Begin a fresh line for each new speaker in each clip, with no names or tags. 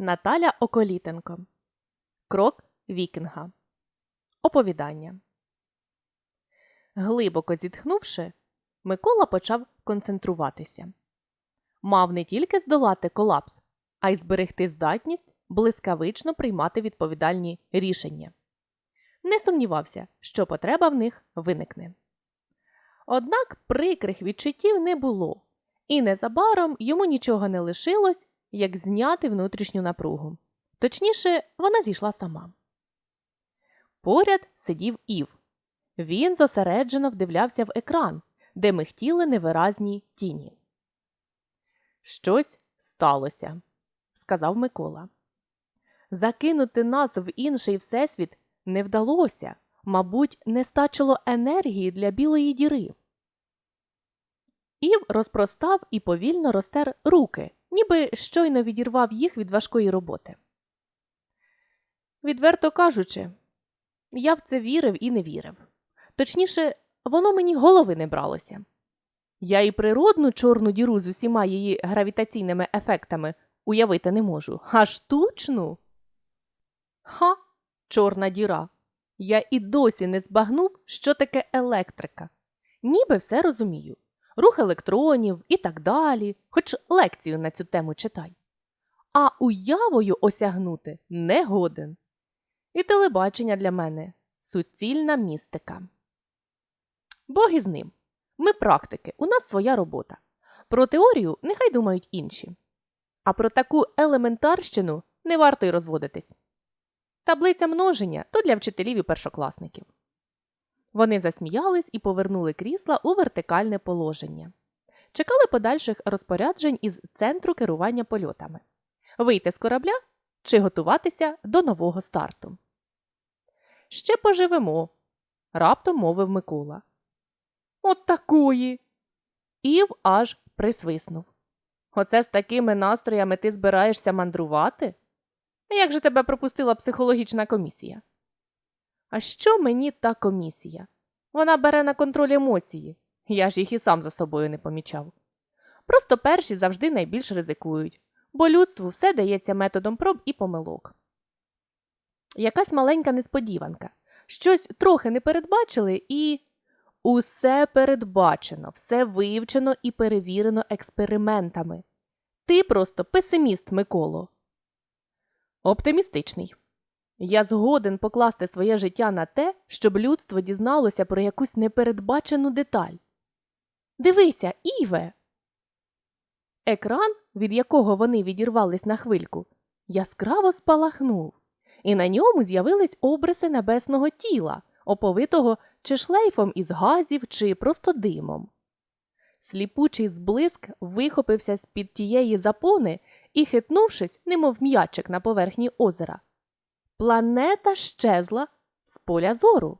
Наталя Околітенко. Крок Вікінга. Оповідання. Глибоко зітхнувши, Микола почав концентруватися. Мав не тільки здолати колапс, а й зберегти здатність блискавично приймати відповідальні рішення. Не сумнівався, що потреба в них виникне. Однак прикрих відчуттів не було, і незабаром йому нічого не лишилось, як зняти внутрішню напругу. Точніше, вона зійшла сама. Поряд сидів Ів. Він зосереджено вдивлявся в екран, де михтіли невиразні тіні. Щось сталося, сказав Микола. Закинути нас в інший всесвіт не вдалося, мабуть, не стачило енергії для білої діри. Ів розпростав і повільно розтер руки, ніби щойно відірвав їх від важкої роботи. Відверто кажучи, я в це вірив і не вірив. Точніше, воно мені голови не бралося. Я і природну чорну діру з усіма її гравітаційними ефектами уявити не можу, а штучну. Ха, чорна діра. Я і досі не збагнув, що таке електрика. Ніби все розумію. Рух електронів і так далі, хоч лекцію на цю тему читай. А уявою осягнути не годен. І телебачення для мене суцільна містика. Бог із ним. Ми практики, у нас своя робота. Про теорію нехай думають інші. А про таку елементарщину не варто й розводитись. Таблиця множення то для вчителів і першокласників. Вони засміялись і повернули крісла у вертикальне положення. Чекали подальших розпоряджень із центру керування польотами вийти з корабля чи готуватися до нового старту. Ще поживемо, раптом мовив Микола. От такої. Ів аж присвиснув. Оце з такими настроями ти збираєшся мандрувати? Як же тебе пропустила психологічна комісія? А що мені та комісія? Вона бере на контроль емоції. Я ж їх і сам за собою не помічав. Просто перші завжди найбільш ризикують, бо людству все дається методом проб і помилок. Якась маленька несподіванка. Щось трохи не передбачили і. Усе передбачено, все вивчено і перевірено експериментами. Ти просто песиміст, Миколо. Оптимістичний. Я згоден покласти своє життя на те, щоб людство дізналося про якусь непередбачену деталь. Дивися, Іве. Екран, від якого вони відірвались на хвильку, яскраво спалахнув, і на ньому з'явились обриси небесного тіла, оповитого чи шлейфом із газів, чи просто димом. Сліпучий зблиск вихопився з під тієї запони і, хитнувшись, немов м'ячик на поверхні озера. Планета щезла з поля зору.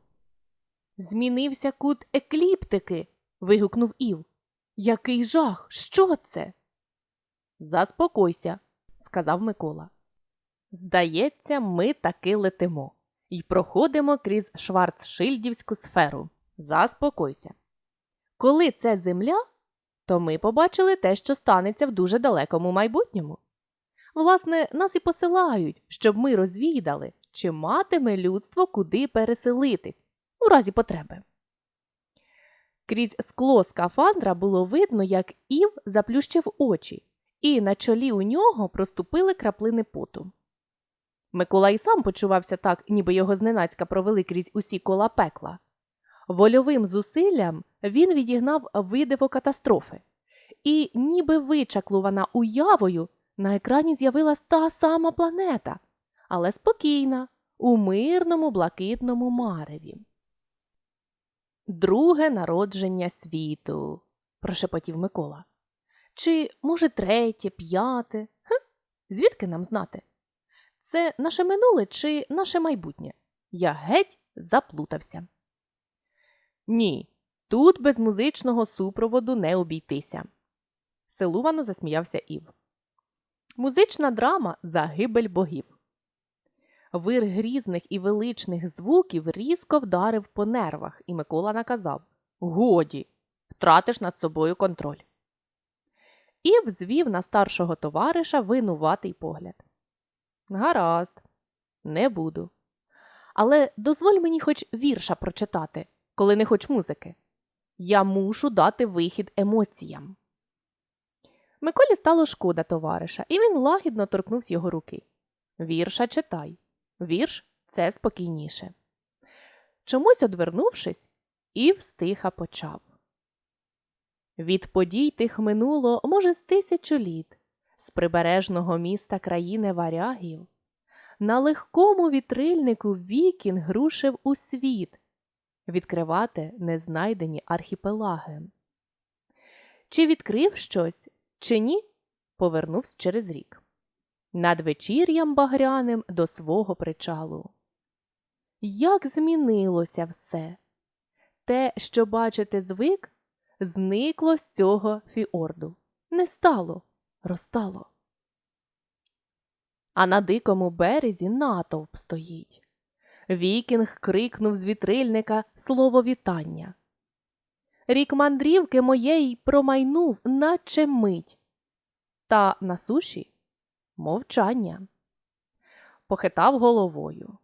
Змінився кут екліптики. вигукнув Ів. Який жах! Що це? Заспокойся, сказав Микола. Здається, ми таки летимо і проходимо крізь Шварцшильдівську сферу. Заспокойся. Коли це земля, то ми побачили те, що станеться в дуже далекому майбутньому. Власне, нас і посилають, щоб ми розвідали, чи матиме людство куди переселитись у разі потреби. Крізь скло скафандра було видно, як Ів заплющив очі, і на чолі у нього проступили краплини поту. Микола й сам почувався так, ніби його зненацька провели крізь усі кола пекла. Вольовим зусиллям він відігнав видиво катастрофи, і, ніби вичаклувана уявою, на екрані з'явилась та сама планета, але спокійна, у мирному блакитному мареві. Друге народження світу, прошепотів Микола. Чи, може, третє, п'яте? Ха? Звідки нам знати? Це наше минуле чи наше майбутнє? Я геть заплутався. Ні, тут без музичного супроводу не обійтися. Силувано засміявся Ів. Музична драма загибель богів. Вир грізних і величних звуків різко вдарив по нервах, і Микола наказав Годі, втратиш над собою контроль. Ів звів на старшого товариша винуватий погляд. Гаразд, не буду. Але дозволь мені хоч вірша прочитати, коли не хоч музики. Я мушу дати вихід емоціям. Миколі стало шкода товариша, і він лагідно торкнувся його руки. Вірша читай. Вірш це спокійніше. Чомусь одвернувшись, Ів стиха почав. Від подій тих минуло, може, з тисячу літ, з прибережного міста країни варягів. На легкому вітрильнику вікінг рушив у світ відкривати незнайдені архіпелаги. Чи відкрив щось, чи ні, повернувся через рік. Над вечір'ям багряним до свого причалу. Як змінилося все! Те, що бачити звик, зникло з цього фіорду. Не стало, розтало. А на дикому березі натовп стоїть. Вікінг крикнув з вітрильника слово вітання. Рік мандрівки моєї промайнув, наче мить. Та на суші мовчання. Похитав головою.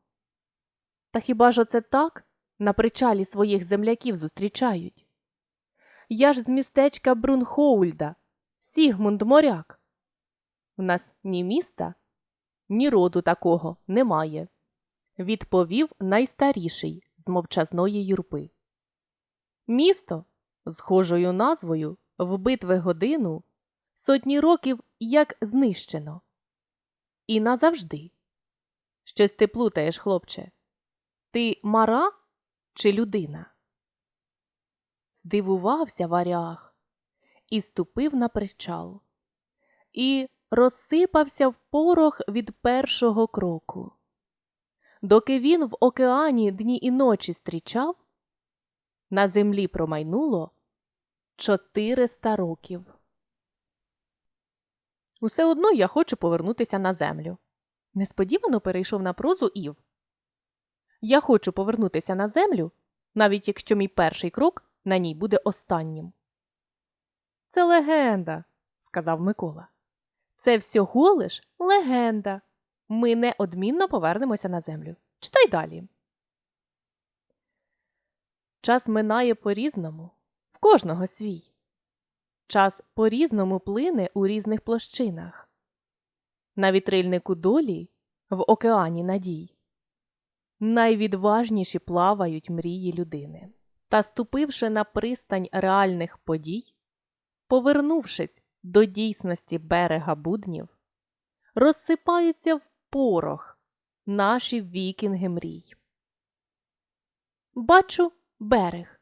Та хіба ж оце так на причалі своїх земляків зустрічають? Я ж з містечка Брунхоульда, Сігмунд Моряк. В нас ні міста, ні роду такого немає, відповів найстаріший з мовчазної юрпи. Місто схожою назвою в битви годину сотні років як знищено. І назавжди. Щось ти плутаєш, хлопче. Ти мара чи людина? Здивувався варяг і ступив на причал, і розсипався в порох від першого кроку. Доки він в океані дні і ночі стрічав, на землі промайнуло чотириста років. Усе одно я хочу повернутися на землю. Несподівано перейшов на прозу Ів. Я хочу повернутися на землю, навіть якщо мій перший крок на ній буде останнім. Це легенда, сказав Микола. Це всього лиш легенда. Ми неодмінно повернемося на землю. Читай далі. Час минає по-різному, в кожного свій. Час по-різному плине у різних площинах. На вітрильнику долі в океані надій. Найвідважніші плавають мрії людини. Та, ступивши на пристань реальних подій, повернувшись до дійсності берега буднів, розсипаються в порох наші вікінги мрій. Бачу берег.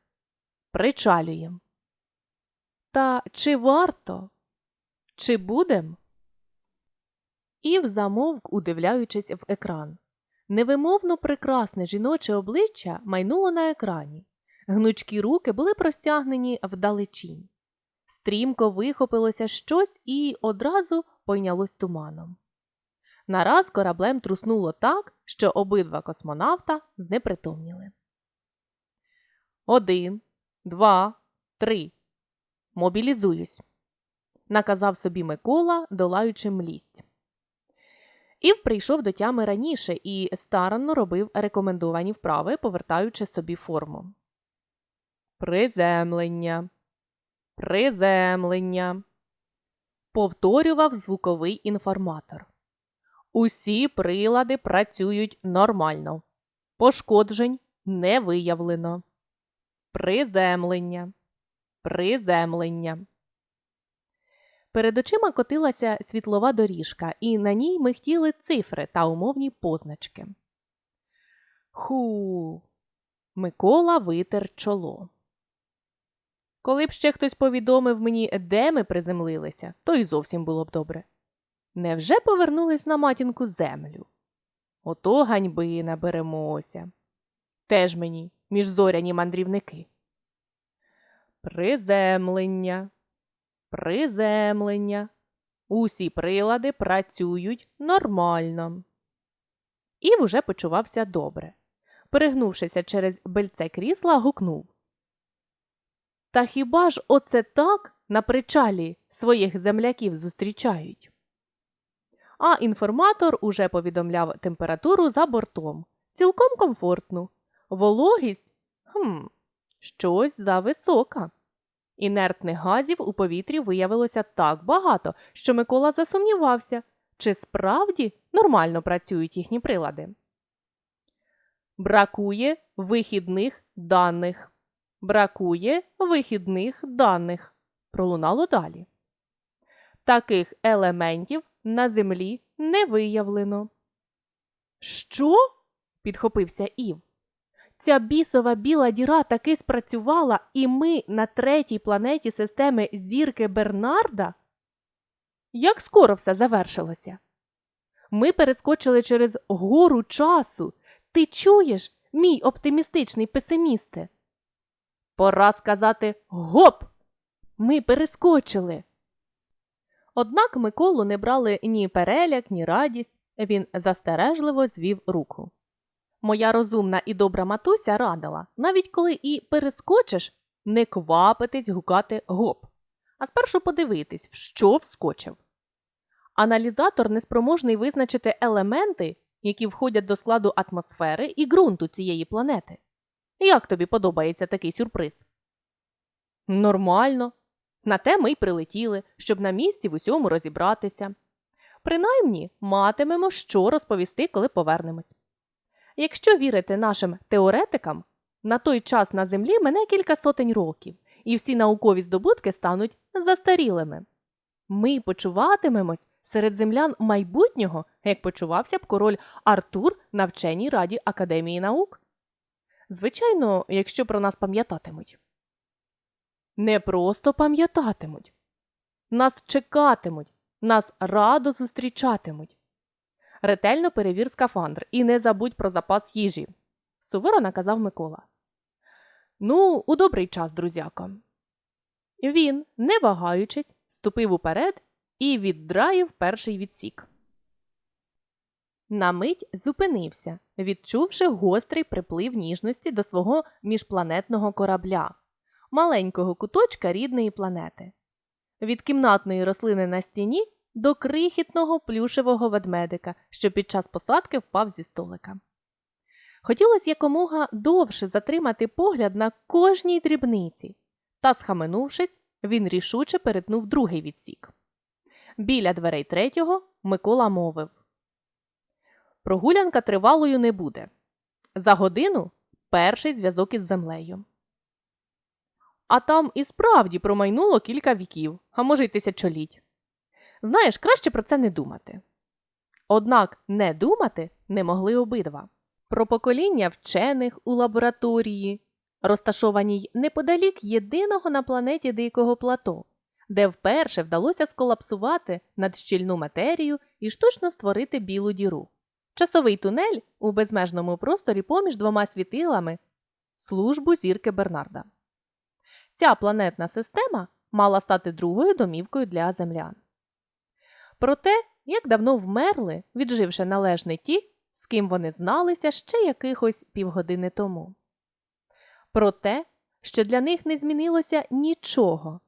Причалюєм. Та чи варто? Чи будем? Ів замовк, удивляючись в екран. Невимовно прекрасне жіноче обличчя майнуло на екрані. Гнучкі руки були простягнені вдалечінь. Стрімко вихопилося щось і одразу пойнялось туманом. Нараз кораблем труснуло так, що обидва космонавта знепритомніли. Один, два, три. Мобілізуюсь, наказав собі Микола, долаючи млість. Ів прийшов до тями раніше і старанно робив рекомендовані вправи, повертаючи собі форму. Приземлення. Приземлення. Повторював звуковий інформатор. Усі прилади працюють нормально. Пошкоджень не виявлено. Приземлення. Приземлення. Перед очима котилася світлова доріжка, і на ній михтіли цифри та умовні позначки. Ху. Микола витер чоло. Коли б ще хтось повідомив мені, де ми приземлилися, то й зовсім було б добре. Невже повернулись на матінку землю? Ото ганьби наберемося. Теж мені міжзоряні мандрівники. Приземлення. Приземлення. Усі прилади працюють нормально. Ів уже почувався добре. Перегнувшися через бельце крісла, гукнув. Та хіба ж оце так на причалі своїх земляків зустрічають? а інформатор уже повідомляв температуру за бортом. Цілком комфортну. Вологість хм, щось зависока. Інертних газів у повітрі виявилося так багато, що Микола засумнівався, чи справді нормально працюють їхні прилади. Бракує вихідних даних. Бракує вихідних даних. Пролунало далі. Таких елементів на землі не виявлено. Що? підхопився Ів. Ця бісова біла діра таки спрацювала, і ми на третій планеті системи зірки Бернарда? Як скоро все завершилося? Ми перескочили через гору часу. Ти чуєш, мій оптимістичний песимісте? Пора сказати гоп! Ми перескочили. Однак Миколу не брали ні переляк, ні радість. Він застережливо звів руку. Моя розумна і добра матуся радила, навіть коли і перескочиш, не квапитись гукати гоп, а спершу подивитись, в що вскочив. Аналізатор неспроможний визначити елементи, які входять до складу атмосфери і ґрунту цієї планети. Як тобі подобається такий сюрприз? Нормально. На те ми й прилетіли, щоб на місці в усьому розібратися. Принаймні матимемо що розповісти, коли повернемось. Якщо вірити нашим теоретикам, на той час на землі мене кілька сотень років, і всі наукові здобутки стануть застарілими. Ми почуватимемось серед землян майбутнього, як почувався б король Артур на вченій раді Академії наук. Звичайно, якщо про нас пам'ятатимуть. Не просто пам'ятатимуть. Нас чекатимуть, нас радо зустрічатимуть. Ретельно перевір скафандр і не забудь про запас їжі, суворо наказав Микола. Ну, у добрий час, друзяко. Він, не вагаючись, ступив уперед і віддраїв перший відсік. На мить зупинився, відчувши гострий приплив ніжності до свого міжпланетного корабля, маленького куточка рідної планети. Від кімнатної рослини на стіні до крихітного плюшевого ведмедика, що під час посадки впав зі столика. Хотілося якомога довше затримати погляд на кожній дрібниці, та, схаменувшись, він рішуче перетнув другий відсік. Біля дверей третього Микола мовив Прогулянка тривалою не буде. За годину перший зв'язок із землею. А там і справді промайнуло кілька віків, а може й тисячоліть. Знаєш, краще про це не думати. Однак не думати не могли обидва. Про покоління вчених у лабораторії, розташованій неподалік єдиного на планеті дикого плато, де вперше вдалося сколапсувати надщільну матерію і штучно створити білу діру. Часовий тунель у безмежному просторі поміж двома світилами службу зірки Бернарда. Ця планетна система мала стати другою домівкою для землян. Про те, як давно вмерли, відживши належне ті, з ким вони зналися ще якихось півгодини тому. Про те, що для них не змінилося нічого,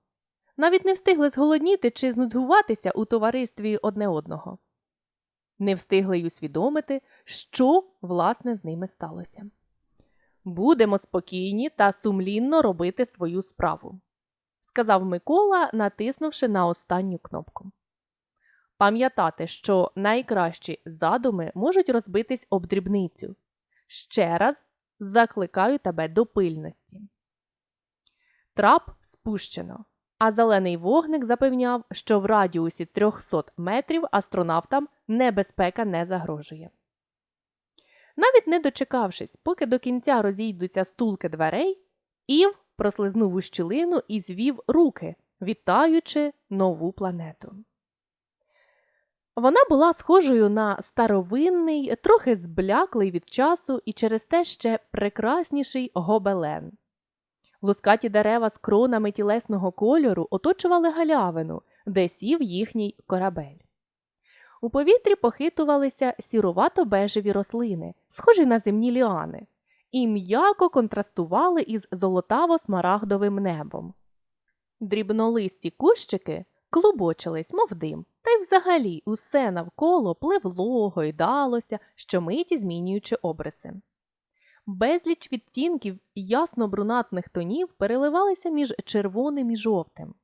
навіть не встигли зголодніти чи знудгуватися у товаристві одне одного, не встигли й усвідомити, що власне з ними сталося. Будемо спокійні та сумлінно робити свою справу, сказав Микола, натиснувши на останню кнопку. Пам'ятати, що найкращі задуми можуть розбитись об дрібницю. Ще раз закликаю тебе до пильності. Трап спущено, а зелений вогник запевняв, що в радіусі 300 метрів астронавтам небезпека не загрожує. Навіть не дочекавшись, поки до кінця розійдуться стулки дверей, Ів прослизнув у щілину і звів руки, вітаючи нову планету. Вона була схожою на старовинний, трохи збляклий від часу і через те ще прекрасніший гобелен. Лускаті дерева з кронами тілесного кольору оточували галявину, де сів їхній корабель. У повітрі похитувалися сірувато-бежеві рослини, схожі на земні ліани, і м'яко контрастували із золотаво-смарагдовим небом. Дрібнолисті кущики клубочились, мов дим, та й взагалі усе навколо пливло, гойдалося, щомиті змінюючи обриси. Безліч відтінків ясно-брунатних тонів переливалися між червоним і жовтим.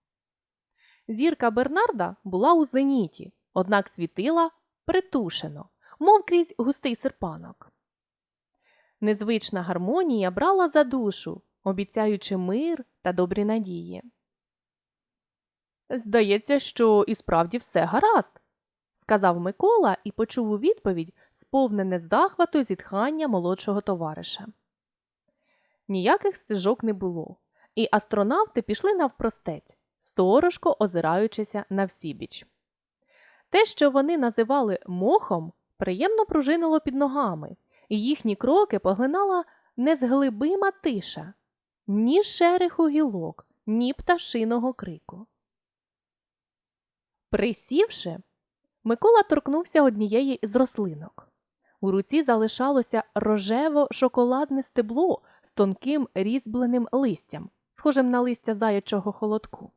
Зірка Бернарда була у зеніті, однак світила притушено, мов крізь густий серпанок. Незвична гармонія брала за душу, обіцяючи мир та добрі надії. Здається, що і справді все гаразд, сказав Микола і почув у відповідь сповнене захвату зітхання молодшого товариша. Ніяких стежок не було, і астронавти пішли навпростець, сторожко озираючися на всібіч. Те, що вони називали мохом, приємно пружинило під ногами, і їхні кроки поглинала незглибима тиша, ні шереху гілок, ні пташиного крику. Присівши, Микола торкнувся однієї з рослинок. У руці залишалося рожево шоколадне стебло з тонким різьбленим листям, схожим на листя заячого холодку.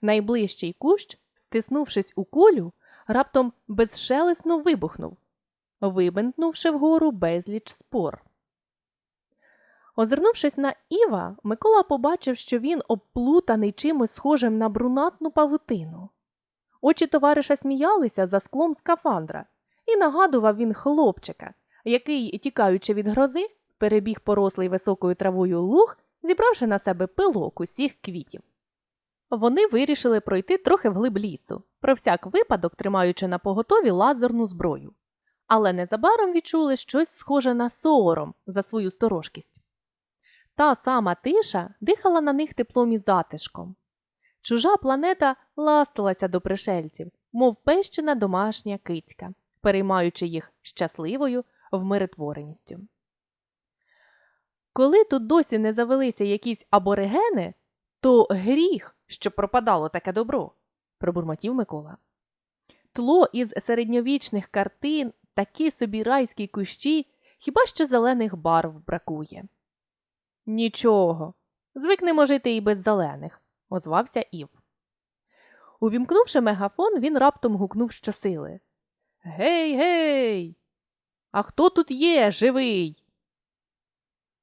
Найближчий кущ, стиснувшись у кулю, раптом безшелесно вибухнув, вибентнувши вгору безліч спор. Озирнувшись на Іва, Микола побачив, що він обплутаний чимось схожим на брунатну павутину. Очі товариша сміялися за склом скафандра, і нагадував він хлопчика, який, тікаючи від грози, перебіг порослий високою травою луг, зібравши на себе пилок усіх квітів. Вони вирішили пройти трохи вглиб лісу, про всяк випадок тримаючи на поготові лазерну зброю. Але незабаром відчули щось схоже на сором за свою сторожкість. Та сама тиша дихала на них теплом і затишком. Чужа планета ластилася до пришельців, мов пещена домашня кицька, переймаючи їх щасливою вмиротвореністю. Коли тут досі не завелися якісь аборигени, то гріх, що пропадало таке добро, пробурмотів Микола. Тло із середньовічних картин, такі собі райські кущі, хіба що зелених барв бракує. Нічого, звикнемо жити і без зелених, озвався Ів. Увімкнувши мегафон, він раптом гукнув щосили. Гей, гей! А хто тут є, живий?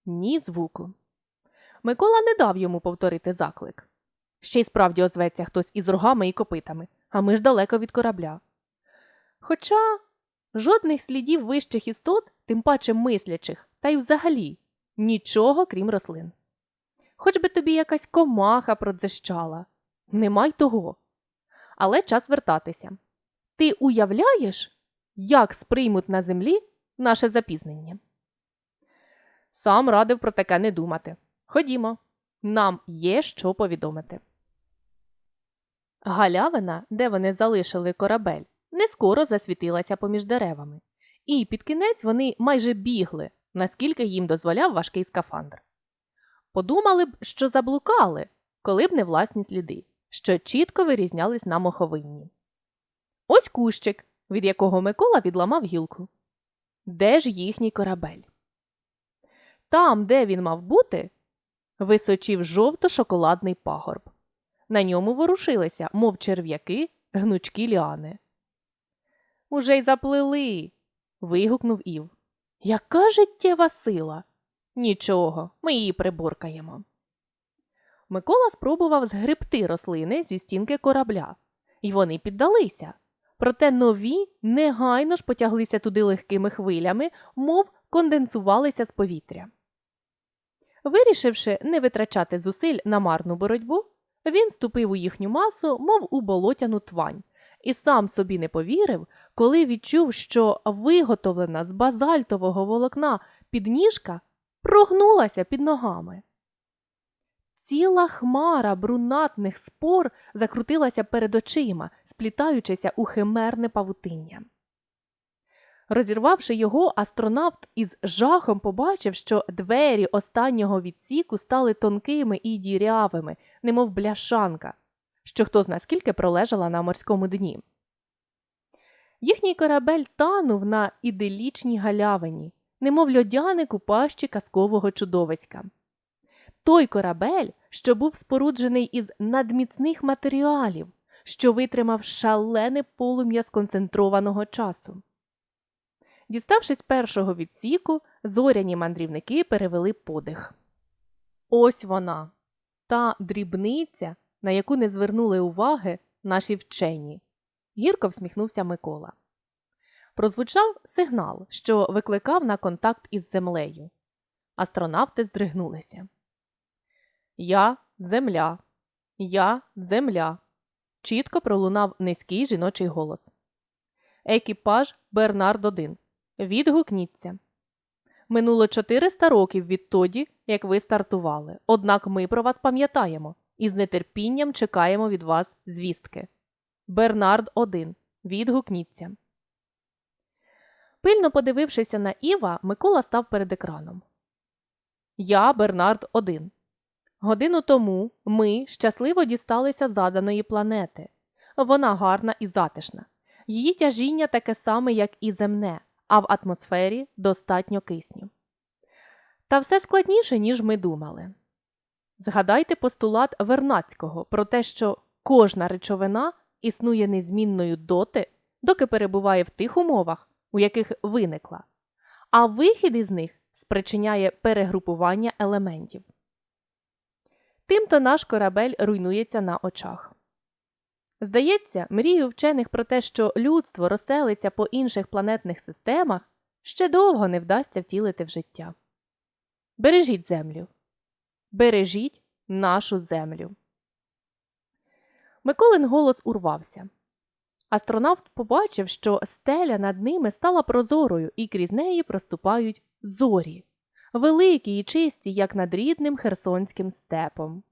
Ні звуку. Микола не дав йому повторити заклик. Ще й справді озветься хтось із рогами і копитами, а ми ж далеко від корабля. Хоча жодних слідів вищих істот, тим паче мислячих, та й взагалі нічого крім рослин. Хоч би тобі якась комаха продзищала. Нема й того. Але час вертатися. Ти уявляєш, як сприймуть на землі наше запізнення? Сам радив про таке не думати. Ходімо, нам є що повідомити. Галявина, де вони залишили корабель, не скоро засвітилася поміж деревами, і під кінець вони майже бігли, наскільки їм дозволяв важкий скафандр. Подумали б, що заблукали, коли б не власні сліди, що чітко вирізнялись на моховинні. Ось кущик, від якого Микола відламав гілку. Де ж їхній корабель? Там, де він мав бути, височив жовто-шоколадний пагорб. На ньому ворушилися, мов черв'яки, гнучкі ліани. Уже й заплили. вигукнув Ів. Яка життєва сила? Нічого, ми її приборкаємо. Микола спробував згребти рослини зі стінки корабля, і вони піддалися. Проте нові негайно ж потяглися туди легкими хвилями, мов конденсувалися з повітря. Вирішивши не витрачати зусиль на марну боротьбу, він ступив у їхню масу, мов у болотяну твань, і сам собі не повірив, коли відчув, що виготовлена з базальтового волокна підніжка прогнулася під ногами. Ціла хмара брунатних спор закрутилася перед очима, сплітаючися у химерне павутиння. Розірвавши його, астронавт із жахом побачив, що двері останнього відсіку стали тонкими і дірявими, немов бляшанка, що хто зна скільки пролежала на морському дні. Їхній корабель танув на іделічній галявині, немов льодяник у пащі казкового чудовиська. Той корабель, що був споруджений із надміцних матеріалів, що витримав шалене полум'я сконцентрованого часу. Діставшись першого відсіку, зоряні мандрівники перевели подих. Ось вона, та дрібниця, на яку не звернули уваги наші вчені. Гірко всміхнувся Микола. Прозвучав сигнал, що викликав на контакт із землею. Астронавти здригнулися. Я земля. Я земля. Чітко пролунав низький жіночий голос. Екіпаж Бернард 1. Відгукніться. Минуло 400 років відтоді, як ви стартували. Однак ми про вас пам'ятаємо і з нетерпінням чекаємо від вас звістки. Бернард 1. Відгукніться. Пильно подивившися на Іва, Микола став перед екраном. Я Бернард 1. Годину тому ми щасливо дісталися заданої планети. Вона гарна і затишна. Її тяжіння таке саме, як і земне, а в атмосфері достатньо кисню. Та все складніше, ніж ми думали. Згадайте постулат Вернацького про те, що кожна речовина існує незмінною доти, доки перебуває в тих умовах, у яких виникла, а вихід із них спричиняє перегрупування елементів. Тимто наш корабель руйнується на очах. Здається, мрію вчених про те, що людство розселиться по інших планетних системах, ще довго не вдасться втілити в життя. Бережіть землю. Бережіть нашу землю. Миколин голос урвався. Астронавт побачив, що стеля над ними стала прозорою, і крізь неї проступають зорі, великі і чисті, як над рідним херсонським степом.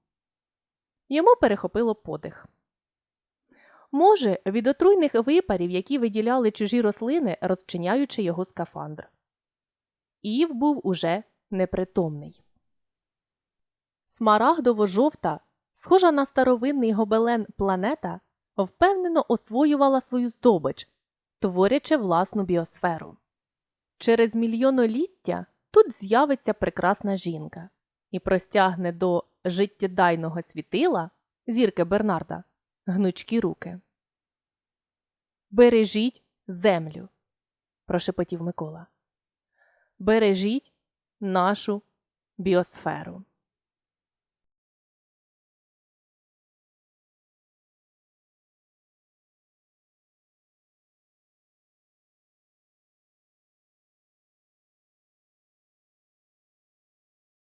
Йому перехопило подих. Може, від отруйних випарів, які виділяли чужі рослини, розчиняючи його скафандр. Ів був уже непритомний. Смарагдово-жовта, схожа на старовинний гобелен планета, впевнено освоювала свою здобич, творячи власну біосферу. Через мільйоноліття тут з'явиться прекрасна жінка і простягне до життєдайного світила зірки Бернарда гнучкі руки. Бережіть землю, прошепотів Микола. Бережіть нашу біосферу.